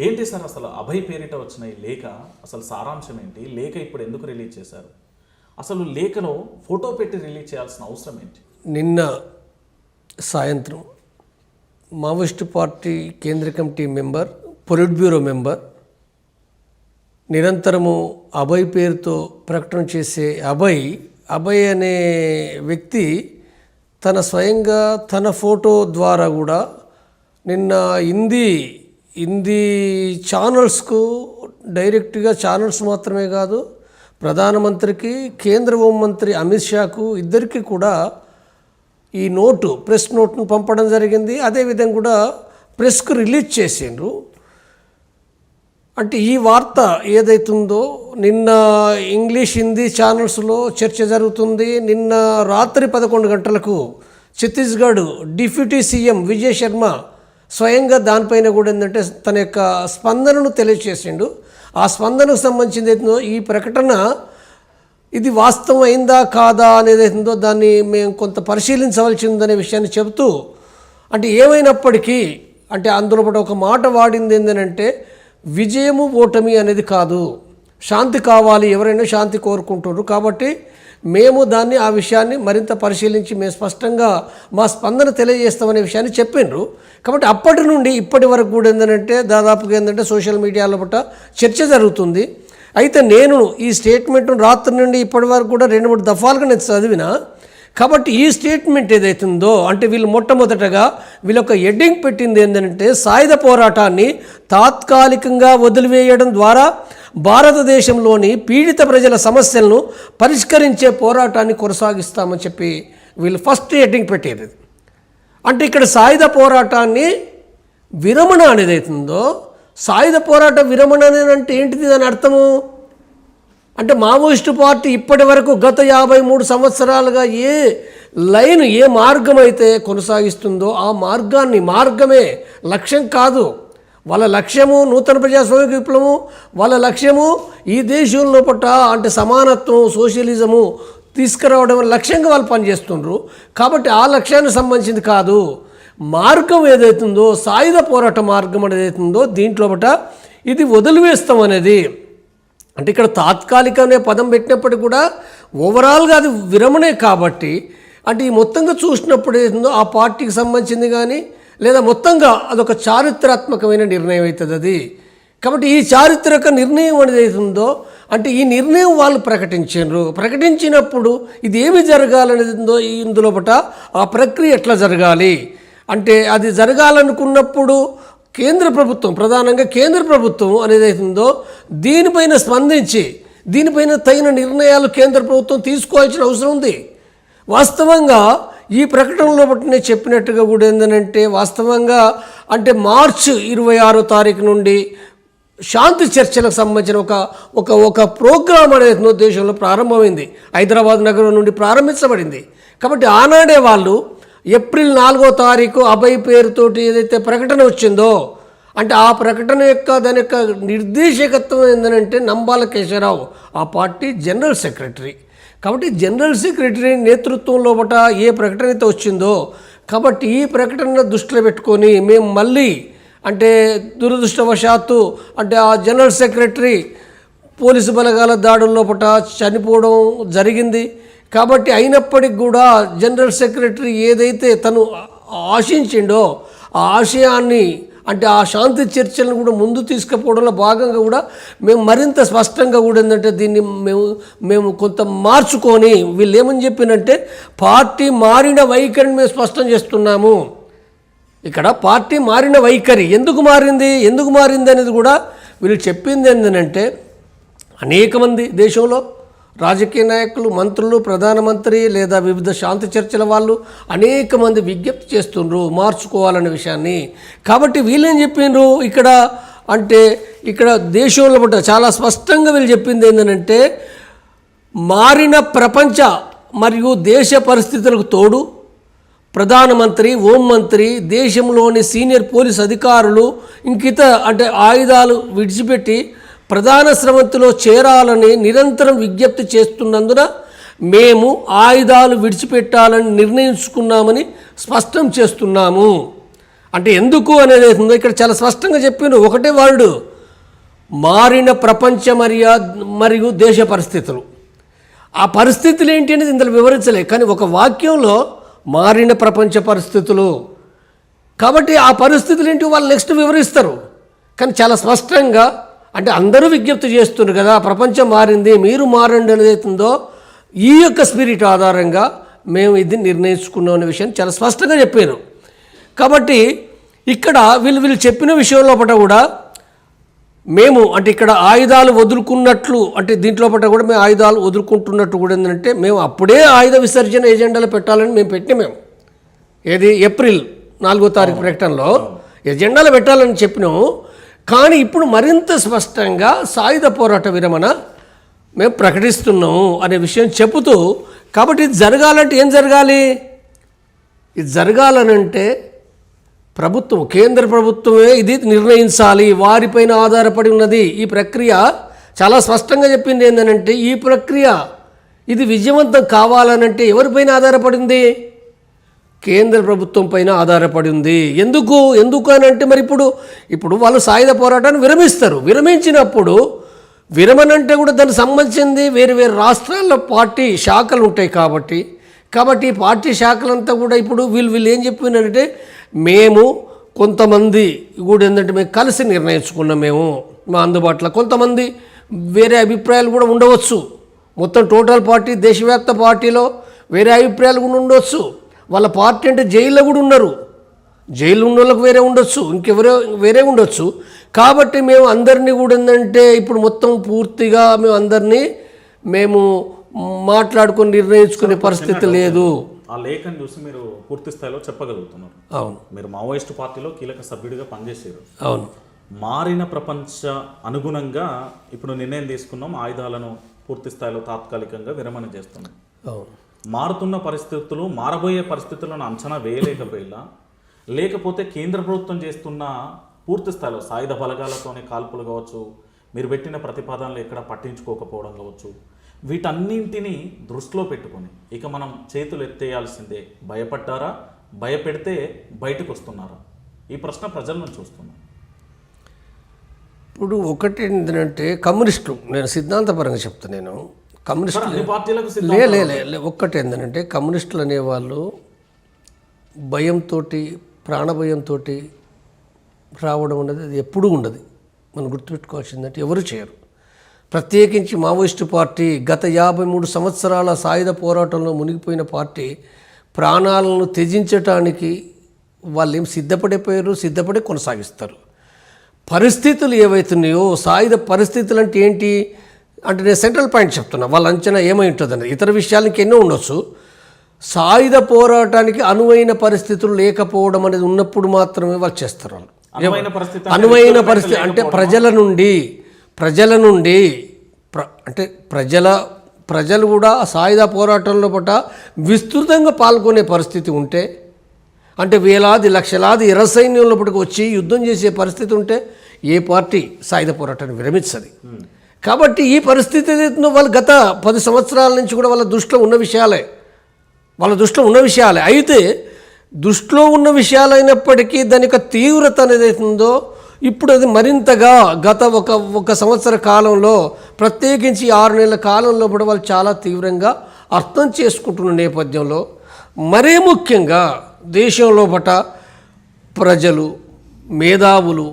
ఏంటి సార్ అసలు అభయ్ పేరిట వచ్చిన ఈ లేఖ? అసలు సారాంశం ఏంటి? లేఖ ఇప్పుడు ఎందుకు రిలీజ్ చేశారు? అసలు లేఖను ఫోటో పెట్టి రిలీజ్ చేయాల్సిన అవసరం ఏంటి? నిన్న సాయంత్రం మావోయిస్టు పార్టీ కేంద్ర committee member politburo member నిరంతరము అభయ్ పేరుతో ప్రకటన చేసే అభయ్ అభయ్ అనే వ్యక్తి తన స్వయంగా తన ఫోటో ద్వారా కూడా నిన్న హిందీ హిందీ ఛానల్స్కు డైరెక్ట్గా ఛానల్స్ మాత్రమే కాదు ప్రధానమంత్రికి కేంద్ర హోంమంత్రి అమిత్ షాకు ఇద్దరికి కూడా ఈ నోటు ప్రెస్ నోట్ను పంపడం జరిగింది. అదేవిధంగా కూడా ప్రెస్కు రిలీజ్ చేసిండ్రు. అంటే ఈ వార్త ఏదైతుందో నిన్న ఇంగ్లీష్ హిందీ ఛానల్స్లో చర్చ జరుగుతుంది. నిన్న రాత్రి పదకొండు గంటలకు ఛత్తీస్గఢ్ డిప్యూటీ సీఎం విజయ్ శర్మ స్వయంగా దానిపైన కూడా ఏంటంటే తన యొక్క స్పందనను తెలియజేసిండు ఆ స్పందనకు సంబంధించింది ఏంటో ఈ ప్రకటన ఇది వాస్తవం అయిందా కాదా అనేది ఏందో దాన్ని మేము కొంత పరిశీలించవలసి ఉందనే విషయాన్ని చెబుతూ అంటే ఏమైనప్పటికీ అంటే అందులో ఒక మాట వాడింది ఏంటంటే విజయము ఓటమి అనేది కాదు. శాంతి కావాలి ఎవరైనా శాంతి కోరుకుంటున్నారు. కాబట్టి మేము దాన్ని ఆ విషయాన్ని మరింత పరిశీలించి మేము స్పష్టంగా మా స్పందన తెలియజేస్తామనే విషయాన్ని చెప్పిండ్రు కాబట్టి అప్పటి నుండి ఇప్పటి వరకు కూడా ఏంటంటే దాదాపుగా ఏంటంటే సోషల్ మీడియాలో పట్ల చర్చ జరుగుతుంది. అయితే నేను ఈ స్టేట్మెంట్ను రాత్రి నుండి ఇప్పటి వరకు కూడా రెండు మూడు దఫాలుగా నేను చదివినా కాబట్టి ఈ స్టేట్మెంట్ ఏదైతుందో అంటే వీళ్ళు మొట్టమొదటగా వీళ్ళొక ఎడ్డింగ్ పెట్టింది ఏంటంటే సాయుధ పోరాటాన్ని తాత్కాలికంగా వదిలివేయడం ద్వారా భారతదేశంలోని పీడిత ప్రజల సమస్యలను పరిష్కరించే పోరాటాన్ని కొనసాగిస్తామని చెప్పి వీళ్ళు ఫస్ట్ ఎడ్డింగ్ పెట్టేది. అంటే ఇక్కడ సాయుధ పోరాటాన్ని విరమణ అనేది అవుతుందో సాయుధ పోరాట విరమణ అనేది అంటే ఏంటిది దాని అర్థము? అంటే మావోయిస్టు పార్టీ ఇప్పటి వరకు గత యాభై మూడు సంవత్సరాలుగా ఏ లైన్ ఏ మార్గం అయితే కొనసాగిస్తుందో ఆ మార్గాన్ని మార్గమే లక్ష్యం కాదు. వాళ్ళ లక్ష్యము నూతన ప్రజాస్వామిక విప్లవము వాళ్ళ లక్ష్యము ఈ దేశంలో పట్ల అంటే సమానత్వం సోషలిజము తీసుకురావడం లక్ష్యంగా వాళ్ళు పనిచేస్తుండ్రు. కాబట్టి ఆ లక్ష్యానికి సంబంధించింది కాదు. మార్గం ఏదైతుందో సాయుధ పోరాట మార్గం అనేది అవుతుందో దీంట్లో బట ఇది వదిలివేస్తాం అనేది. అంటే ఇక్కడ తాత్కాలిక అనే పదం పెట్టినప్పటికీ కూడా ఓవరాల్గా అది విరమణే కాబట్టి అంటే ఈ మొత్తంగా చూసినప్పుడు ఏదో ఆ పార్టీకి సంబంధించింది కానీ లేదా మొత్తంగా అదొక చారిత్రాత్మకమైన నిర్ణయం అవుతుంది అది. కాబట్టి ఈ చారిత్రక నిర్ణయం అనేది అవుతుందో అంటే ఈ నిర్ణయం వాళ్ళు ప్రకటించారు ప్రకటించినప్పుడు ఇది ఏమి జరగాలనేది ఉందో ఇందులో పట ఆ ప్రక్రియ ఎట్లా జరగాలి? అంటే అది జరగాలనుకున్నప్పుడు కేంద్ర ప్రభుత్వం ప్రధానంగా కేంద్ర ప్రభుత్వం అనేది అవుతుందో దీనిపైన స్పందించి దీనిపైన తగిన నిర్ణయాలు కేంద్ర ప్రభుత్వం తీసుకోవాల్సిన అవసరం ఉంది. వాస్తవంగా ఈ ప్రకటనలో బట్టి నేను చెప్పినట్టుగా కూడా ఏంటంటే వాస్తవంగా అంటే మార్చ్ ఇరవై ఆరో తారీఖు నుండి శాంతి చర్చలకు సంబంధించిన ఒక ఒక ఒక ప్రోగ్రాం అనేది దేశంలో ప్రారంభమైంది. హైదరాబాద్ నగరం నుండి ప్రారంభించబడింది. కాబట్టి ఆనాడే వాళ్ళు ఏప్రిల్ నాలుగో తారీఖు అభయ్ పేరుతోటి ఏదైతే ప్రకటన వచ్చిందో అంటే ఆ ప్రకటన యొక్క దాని యొక్క నిర్దేశకత్వం ఏంటంటే నంబాల కేశవరావు ఆ పార్టీ జనరల్ సెక్రటరీ. కాబట్టి జనరల్ సెక్రటరీ నేతృత్వంలో బట ఏ ప్రకటన అయితే వచ్చిందో కాబట్టి ఈ ప్రకటన దృష్టిలో పెట్టుకొని మేము మళ్ళీ అంటే దురదృష్టవశాత్తు అంటే ఆ జనరల్ సెక్రటరీ పోలీసు బలగాల దాడుల్లో పట చనిపోవడం జరిగింది. కాబట్టి అయినప్పటికి కూడా జనరల్ సెక్రటరీ ఏదైతే తను ఆశించిండో ఆ ఆశయాన్ని అంటే ఆ శాంతి చర్చలను కూడా ముందు తీసుకుపోవడంలో భాగంగా కూడా మేము మరింత స్పష్టంగా కూడా ఏంటంటే దీన్ని మేము మేము కొంత మార్చుకొని వీళ్ళు ఏమని చెప్పినంటే పార్టీ మారిన వైఖరిని మేము స్పష్టం చేస్తున్నాము. ఇక్కడ పార్టీ మారిన వైఖరి ఎందుకు మారింది ఎందుకు మారింది అనేది కూడా వీళ్ళు చెప్పింది ఏంటంటే అనేక మంది దేశంలో రాజకీయ నాయకులు మంత్రులు ప్రధానమంత్రి లేదా వివిధ శాంతి చర్చల వాళ్ళు అనేక మంది విజ్ఞప్తి చేస్తుండ్రు మార్చుకోవాలనే విషయాన్ని. కాబట్టి వీళ్ళేం చెప్పిండ్రు? ఇక్కడ అంటే ఇక్కడ దేశంలో పట్ల చాలా స్పష్టంగా వీళ్ళు చెప్పింది ఏంటంటే మారిన ప్రపంచ మరియు దేశ పరిస్థితులకు తోడు ప్రధానమంత్రి హోంమంత్రి దేశంలోని సీనియర్ పోలీస్ అధికారులు ఇంకిత అంటే ఆయుధాలు విడిచిపెట్టి ప్రధాన స్రవంతిలో చేరాలని నిరంతరం విజ్ఞప్తి చేస్తున్నందున మేము ఆయుధాలు విడిచిపెట్టాలని నిర్ణయించుకున్నామని స్పష్టం చేస్తున్నాము. అంటే ఎందుకు అనేది అవుతుంది ఇక్కడ చాలా స్పష్టంగా చెప్పిన ఒకటే వర్డ్. మారిన ప్రపంచ మర్యా మరియు దేశ పరిస్థితులు. ఆ పరిస్థితులు ఏంటి అనేది ఇందులో వివరించలే కానీ ఒక వాక్యంలో మారిన ప్రపంచ పరిస్థితులు. కాబట్టి ఆ పరిస్థితులు ఏంటి వాళ్ళు నెక్స్ట్ వివరిస్తారు. కానీ చాలా స్పష్టంగా అంటే అందరూ విజ్ఞప్తి చేస్తున్నారు కదా ప్రపంచం మారింది మీరు మారండి అనేది అవుతుందో ఈ యొక్క స్పిరిట్ ఆధారంగా మేము ఇది నిర్ణయించుకున్నాం అనే విషయాన్ని చాలా స్పష్టంగా చెప్పారు. కాబట్టి ఇక్కడ వీళ్ళు వీళ్ళు చెప్పిన విషయం లోపల కూడా మేము అంటే ఇక్కడ ఆయుధాలు వదులుకున్నట్లు అంటే దీంట్లో పట్ల కూడా మేము ఆయుధాలు వదులుకుంటున్నట్టు కూడా ఏంటంటే మేము అప్పుడే ఆయుధ విసర్జన ఎజెండాలో పెట్టాలని మేము పెట్టిన మేము. ఏది? ఏప్రిల్ నాలుగో తారీఖు ప్రకటనలో ఎజెండాలో పెట్టాలని చెప్పినాము. కానీ ఇప్పుడు మరింత స్పష్టంగా సాయుధ పోరాట విరమణ మేము ప్రకటిస్తున్నాము అనే విషయం చెబుతూ కాబట్టి ఇది జరగాలంటే ఏం జరగాలి? ఇది జరగాలనంటే ప్రభుత్వం కేంద్ర ప్రభుత్వమే ఇది నిర్ణయించాలి వారిపైన ఆధారపడి ఉన్నది. ఈ ప్రక్రియ చాలా స్పష్టంగా చెప్పింది ఏంటంటే ఈ ప్రక్రియ ఇది విజయవంతం కావాలనంటే ఎవరిపైన ఆధారపడింది? కేంద్ర ప్రభుత్వం పైన ఆధారపడి ఉంది. ఎందుకు? ఎందుకు అని అంటే మరి ఇప్పుడు ఇప్పుడు వాళ్ళు సాయుధ పోరాటాన్ని విరమిస్తారు. విరమించినప్పుడు విరమణ అంటే కూడా దానికి సంబంధించింది వేరు వేరు రాష్ట్రాల్లో పార్టీ శాఖలు ఉంటాయి కాబట్టి కాబట్టి పార్టీ శాఖలంతా కూడా ఇప్పుడు వీళ్ళు వీళ్ళు ఏం చెప్పినారంటే మేము కొంతమంది కూడా ఏంటంటే మేము కలిసి నిర్ణయించుకున్నాం మేము. మా అందుబాటులో కొంతమంది వేరే అభిప్రాయాలు కూడా ఉండవచ్చు. మొత్తం టోటల్ పార్టీ దేశవ్యాప్త పార్టీలో వేరే అభిప్రాయాలు కూడా ఉండవచ్చు. వాళ్ళ పార్టీ అంటే జైల్లో కూడా ఉన్నారు. జైలు ఉన్న వాళ్ళకి వేరే ఉండొచ్చు ఇంకెవరో వేరే ఉండొచ్చు. కాబట్టి మేము అందరినీ కూడా ఏంటంటే ఇప్పుడు మొత్తం పూర్తిగా మేము అందరినీ మేము మాట్లాడుకొని నిర్ణయించుకునే పరిస్థితి లేదు. ఆ లేఖను చూసి మీరు పూర్తి స్థాయిలో చెప్పగలుగుతున్నారు. అవును. మీరు మావోయిస్టు పార్టీలో కీలక సభ్యుడిగా పనిచేశారు. అవును. మారిన ప్రపంచ అనుగుణంగా ఇప్పుడు నిర్ణయం తీసుకున్నాం ఆయుధాలను పూర్తి స్థాయిలో తాత్కాలికంగా విరమణ చేస్తున్నాం. అవును. మారుతున్న పరిస్థితులు మారబోయే పరిస్థితులను అంచనా వేయలేకపోయినా లేకపోతే కేంద్ర ప్రభుత్వం చేస్తున్న పూర్తి స్థాయిలో సాయుధ బలగాలతోనే కాల్పులు కావచ్చు మీరు పెట్టిన ప్రతిపాదనలు ఎక్కడ పట్టించుకోకపోవడం కావచ్చు వీటన్నింటినీ దృష్టిలో పెట్టుకొని ఇక మనం చేతులు ఎత్తేయాల్సిందే భయపడ్డారా భయపెడితే బయటకు వస్తున్నారా ఈ ప్రశ్న ప్రజల నుంచి వస్తున్నాం ఇప్పుడు ఒకటి ఏంటంటే కమ్యూనిస్టులు నేను సిద్ధాంతపరంగా చెప్తాను నేను కమ్యూనిస్టు అన్ని పార్టీలకు సిద్ధం లే లే లే లే ఒక్కటి ఏంటంటే కమ్యూనిస్టులు అనేవాళ్ళు భయంతో ప్రాణభయంతో రావడం అనేది అది ఎప్పుడూ ఉండదు. మనం గుర్తుపెట్టుకోవాల్సిందంటే ఎవరు చేయరు. ప్రత్యేకించి మావోయిస్టు పార్టీ గత యాభై మూడు సంవత్సరాల సాయుధ పోరాటంలో మునిగిపోయిన పార్టీ ప్రాణాలను త్యజించటానికి వాళ్ళు ఏం సిద్ధపడిపోయారు సిద్ధపడి కొనసాగిస్తారు. పరిస్థితులు ఏవైతున్నాయో సాయుధ పరిస్థితులు అంటే ఏంటి? అంటే నేను సెంట్రల్ పాయింట్ చెప్తున్నా. వాళ్ళ అంచనా ఏమై ఉంటుందని ఇతర విషయాలకి ఎన్నో ఉండొచ్చు. సాయుధ పోరాటానికి అనువైన పరిస్థితులు లేకపోవడం అనేది ఉన్నప్పుడు మాత్రమే వాళ్ళు చేస్తారు వాళ్ళు. అనువైన పరిస్థితి అంటే ప్రజల నుండి ప్రజల నుండి ప్ర అంటే ప్రజల ప్రజలు కూడా సాయుధ పోరాటంలో పట విస్తృతంగా పాల్గొనే పరిస్థితి ఉంటే అంటే వేలాది లక్షలాది ఎర్ర సైన్యం లోపలికి వచ్చి యుద్ధం చేసే పరిస్థితి ఉంటే ఏ పార్టీ సాయుధ పోరాటాన్ని విరమించదు. కాబట్టి ఈ పరిస్థితి ఏదైతుందో వాళ్ళు గత పది సంవత్సరాల నుంచి కూడా వాళ్ళ దృష్టిలో ఉన్న విషయాలే. వాళ్ళ దృష్టిలో ఉన్న విషయాలే. అయితే దృష్టిలో ఉన్న విషయాలైనప్పటికీ దాని యొక్క తీవ్రత అనేది అవుతుందో ఇప్పుడు అది మరింతగా గత ఒక ఒక సంవత్సర కాలంలో ప్రత్యేకించి ఆరు నెలల కాలంలో కూడా వాళ్ళు చాలా తీవ్రంగా అర్థం చేసుకుంటున్న నేపథ్యంలో మరీ ముఖ్యంగా దేశంలో పట ప్రజలు మేధావులు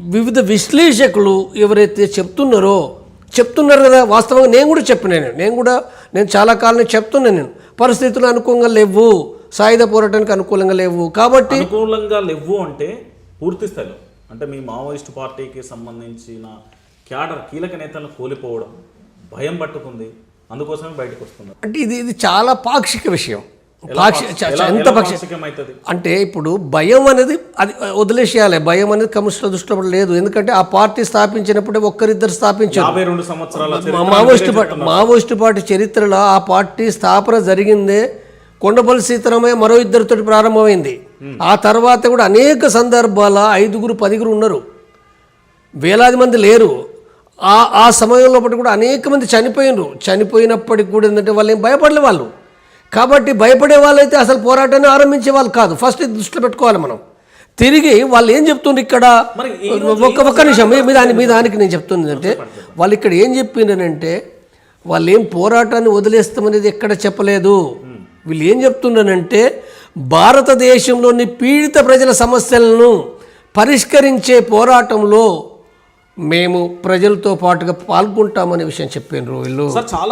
వివిధ విశ్లేషకులు ఎవరైతే చెప్తున్నారో చెప్తున్నారు కదా వాస్తవంగా నేను కూడా చెప్పినాను నేను. కూడా నేను చాలా కాలం చెప్తున్నాను నేను. పరిస్థితులు అనుకూలంగా లేవు. సాయుధ పోరాటానికి అనుకూలంగా లేవు. కాబట్టి అనుకూలంగా లేవు అంటే పూర్తి స్థాయిలో అంటే మీ మావోయిస్ట్ పార్టీకి సంబంధించిన క్యాడర్ కీలక నేతలను కోల్పోవడం భయం పట్టుకుంది. అందుకోసమే బయటకు వస్తున్నారు. అంటే ఇది ఇది చాలా పాక్షిక విషయం. ఎంత పక్షి అంటే ఇప్పుడు భయం అనేది అది వదిలేసేయాలి. భయం అనేది కమ్యూనిస్టుల దృష్టిలో లేదు. ఎందుకంటే ఆ పార్టీ స్థాపించినప్పుడే ఒక్కరిద్దరు స్థాపించారు. Maoist party. మావోయిస్టు పార్టీ చరిత్రలో ఆ పార్టీ స్థాపన జరిగిందే కొండపల్లి సీతారామయ్య మరో ఇద్దరితో ప్రారంభమైంది. ఆ తర్వాత కూడా అనేక సందర్భాల ఐదుగురు పదిగురు ఉన్నారు. వేలాది మంది లేరు. ఆ ఆ సమయంలో కూడా అనేక మంది చనిపోయినరు. చనిపోయినప్పటికి కూడా ఏంటంటే వాళ్ళు ఏం భయపడలే వాళ్ళు. కాబట్టి భయపడే వాళ్ళైతే అసలు పోరాటాన్ని ఆరంభించే వాళ్ళు కాదు. ఫస్ట్ ఇది దృష్టిలో పెట్టుకోవాలి మనం. తిరిగి వాళ్ళు ఏం చెప్తుండ్రు ఇక్కడ? ఒక్క ఒక్క నిమిషం. మీ దాని మీ దానికి నేను చెప్తుంది అంటే వాళ్ళు ఇక్కడ ఏం చెప్పిండ్రనంటే వాళ్ళు ఏం పోరాటాన్ని వదిలేస్తామనేది ఎక్కడ చెప్పలేదు. వీళ్ళు ఏం చెప్తున్నారంటే భారతదేశంలోని పీడిత ప్రజల సమస్యలను పరిష్కరించే పోరాటంలో మేము ప్రజలతో పాటుగా పాల్గొంటామనే విషయం చెప్పిండ్రు వీళ్ళు. చాలా